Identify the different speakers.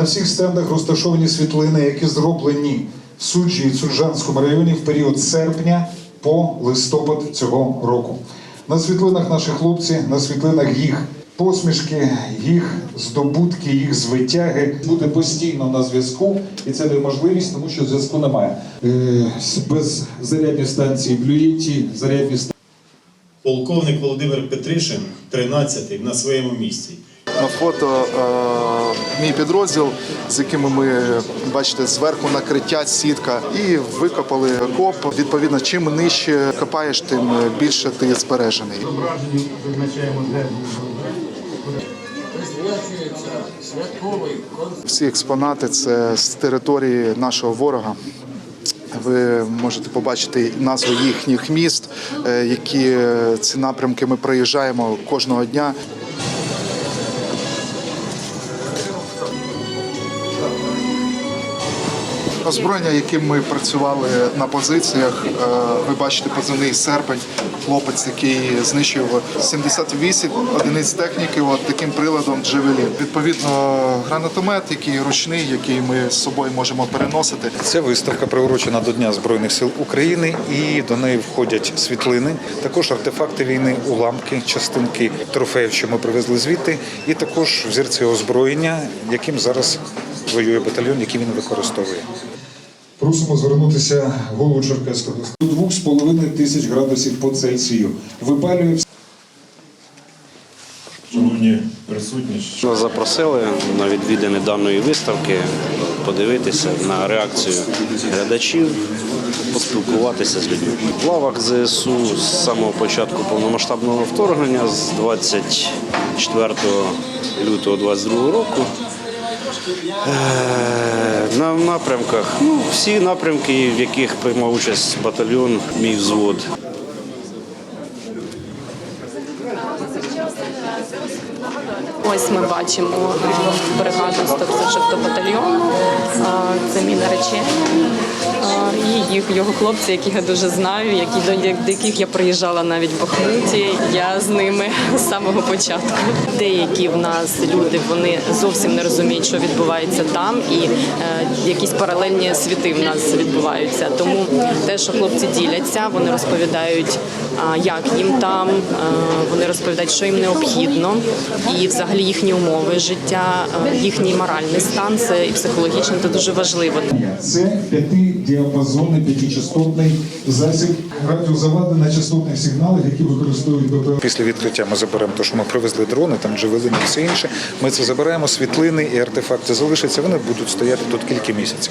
Speaker 1: На всіх стендах розташовані світлини, які зроблені в суджі і Суджанському районі в період серпня по листопад цього року. На світлинах наші хлопці, на світлинах їх посмішки, їх здобутки, їх звитяги буде постійно на зв'язку, і це неможливість, тому що зв'язку немає. Е, без зарядної станції Блюєті, зарядні станції.
Speaker 2: Полковник Володимир Петришин, 13-й, на своєму місці.
Speaker 3: На фото е, мій підрозділ, з якими ми бачите зверху накриття, сітка, і викопали коп. Відповідно, чим нижче копаєш, тим більше ти збережений. Всі експонати це з території нашого ворога. Ви можете побачити назву їхніх міст, е, які е, ці напрямки ми проїжджаємо кожного дня. Озброєння, яким ми працювали на позиціях, е, ви бачите позивний серпень, хлопець, який знищив 78 одиниць техніки, от таким приладом Джевелін. Відповідно, гранатомет, який ручний, який ми з собою можемо переносити.
Speaker 4: Це виставка приурочена до Дня Збройних сил України, і до неї входять світлини, також артефакти війни, уламки, частинки трофеїв, що ми привезли звідти, і також взірці озброєння, яким зараз воює батальйон, який він використовує.
Speaker 1: Просимо звернутися голову Черкаського. До 2,5 тисяч градусів по Цельсію. Випалює
Speaker 2: Шановні присутні,
Speaker 5: Нас запросили на відвідини даної виставки, подивитися на реакцію глядачів, поспілкуватися з людьми. В лавах ЗСУ з самого початку повномасштабного вторгнення, з 24 лютого 2022 року. Е, На напрямках, ну, всі напрямки, в яких приймав участь батальйон, мій взвод.
Speaker 6: Ось ми бачимо е, бригаду 156 батальйону. Е, Це мій наречений. Е, І їх його хлопці, яких я дуже знаю, які до яких я приїжджала навіть в Бахмуті. Я з ними з самого початку. Деякі в нас люди вони зовсім не розуміють, що відбувається там, і якісь паралельні світи в нас відбуваються. Тому те, що хлопці діляться, вони розповідають, як їм там, вони розповідають, що їм необхідно, і взагалі їхні умови життя, е, їхній моральний стан це і психологічний це дуже важливо.
Speaker 1: Це п'ятидіапазонний п'ятичастотний засіб радіозавади на частотних сигналах, які використовують БПЛА.
Speaker 4: Після відкриття ми заберемо те, що ми привезли дрони, там джевелини і все інше. Ми це забираємо, світлини і артефакти залишаться. Вони будуть стояти тут кілька місяців.